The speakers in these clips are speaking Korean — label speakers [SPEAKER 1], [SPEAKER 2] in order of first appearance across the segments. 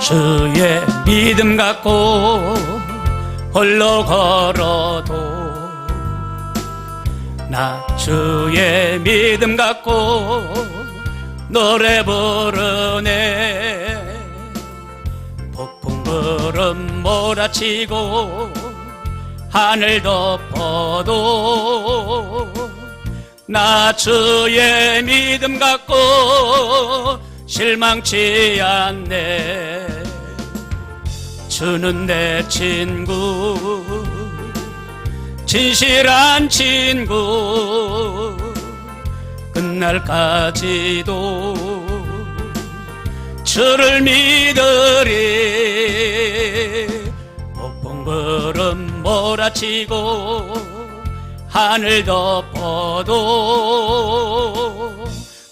[SPEAKER 1] 주의 믿음 갖고 홀로 걸어도 나 주의 믿음 갖고 노래 부르네. 폭풍 구름 몰아치고 하늘 덮어도 나 주의 믿음 갖고 실망치 않네 주는 내 친구. 진실한 친구. 끝날까지도 주를 믿으리. 폭풍 구름 몰아치고 하늘 덮어도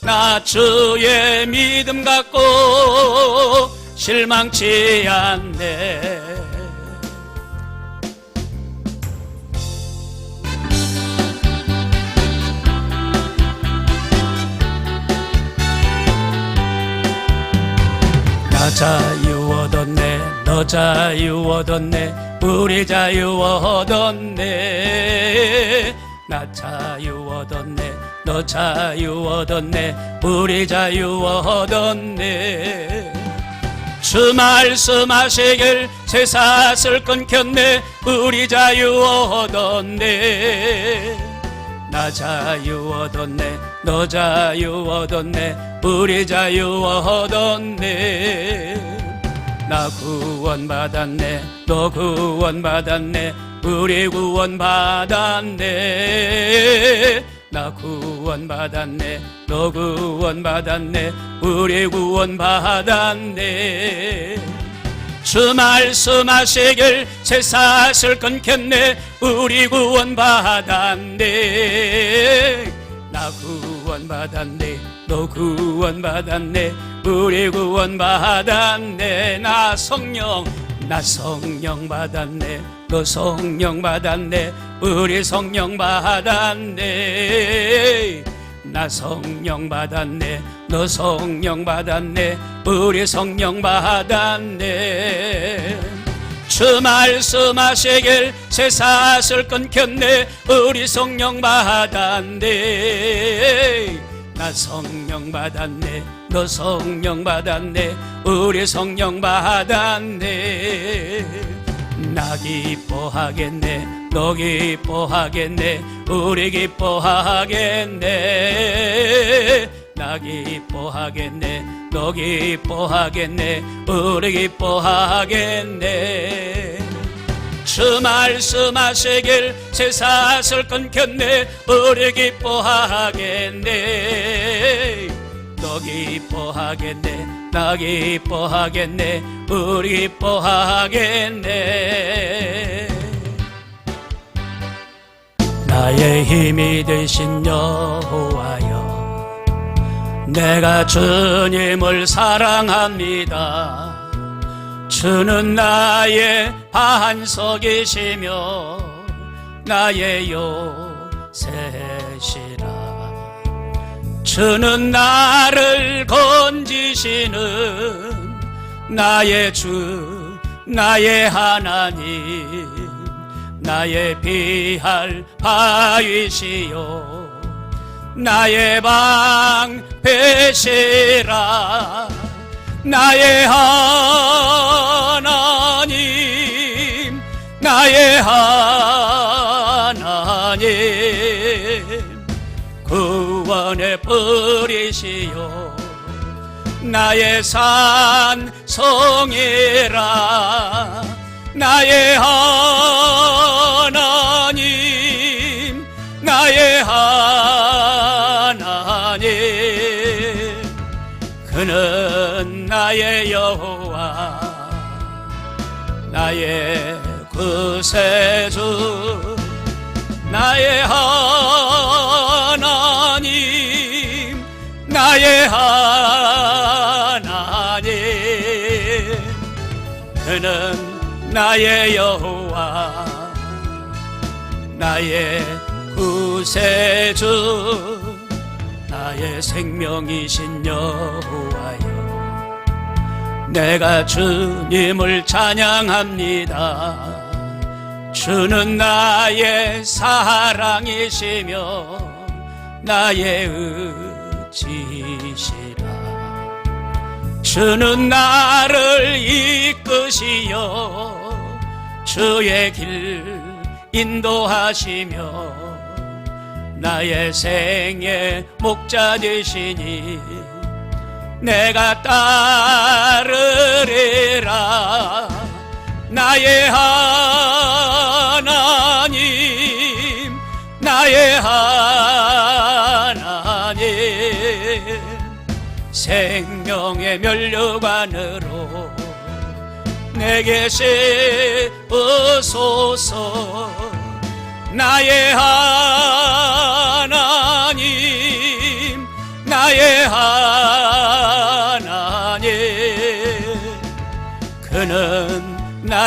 [SPEAKER 1] 나 주의 믿음 갖고 실망치 않네. 나 자유 얻었네 너 자유 얻었네 우리 자유 얻었네. 나 자유 얻었네 너 자유 얻었네 우리 자유 얻었네 주 말씀하시길 쇠사슬 끊겼네. 우리 자유 얻었네. 나 자유 얻었네. 너 자유 얻었네. 우리 자유 얻었네. 나 구원 받았네. 너 구원 받았네. 우리 구원 받았네 나 구원 받았네. 너 구원 받았네. 우리 구원 받았네. 주 말씀하시길 새사슬 끊겼네. 우리 구원 받았네. 나 구원 받았네. 너 구원 받았네. 우리 구원 받았네. 나 성령 나 성령 받았네. 너 성령 받았네. 우리 성령 받았네. 나 성령 받았네. 너 성령 받았네. 우리 성령 받았네. 주 말씀하시길 새사슬 끊겼네. 우리 성령 받았네 나 성령 받았네. 너 성령 받았네. 우리 성령 받았네. 나 기뻐하겠네. 너 기뻐하겠네. 우리 기뻐하겠네. 나 기뻐하겠네. 너 기뻐하겠네. 우리 기뻐하겠네 주 말씀하시길 새사슬 끊겼네. 우리 기뻐하겠네. 너 기뻐하겠네. 나 기뻐하겠네. 우리 기뻐하겠네. 나의 힘이 되신 여호와여 내가 주님을 사랑합니다 주는 나의 반석이시며 나의 요새시라. 주는 나를 건지시는 나의 주 나의 하나님 나의 비할 바위시요. 나의 방패시라 나의 하나님 나의 하나님 구원의 뿌리시요 나의 산 성이라 나의 하나님 나의 여호와 나의 구세주 나의 하나님 나의 하나님. 그는 나의 여호와 나의 구세주 나의 생명이신 여호와여 내가 주님을 찬양합니다. 주는 나의 사랑이시며 나의 의지시라. 주는 나를 이끄시어 주의 길 인도하시며 나의 생의 목자 되시니 내가 따르리라. 나의 하나님 나의 하나님. 생명의 면류관으로 내게 세우소서. 나의 하나님 나의 하나님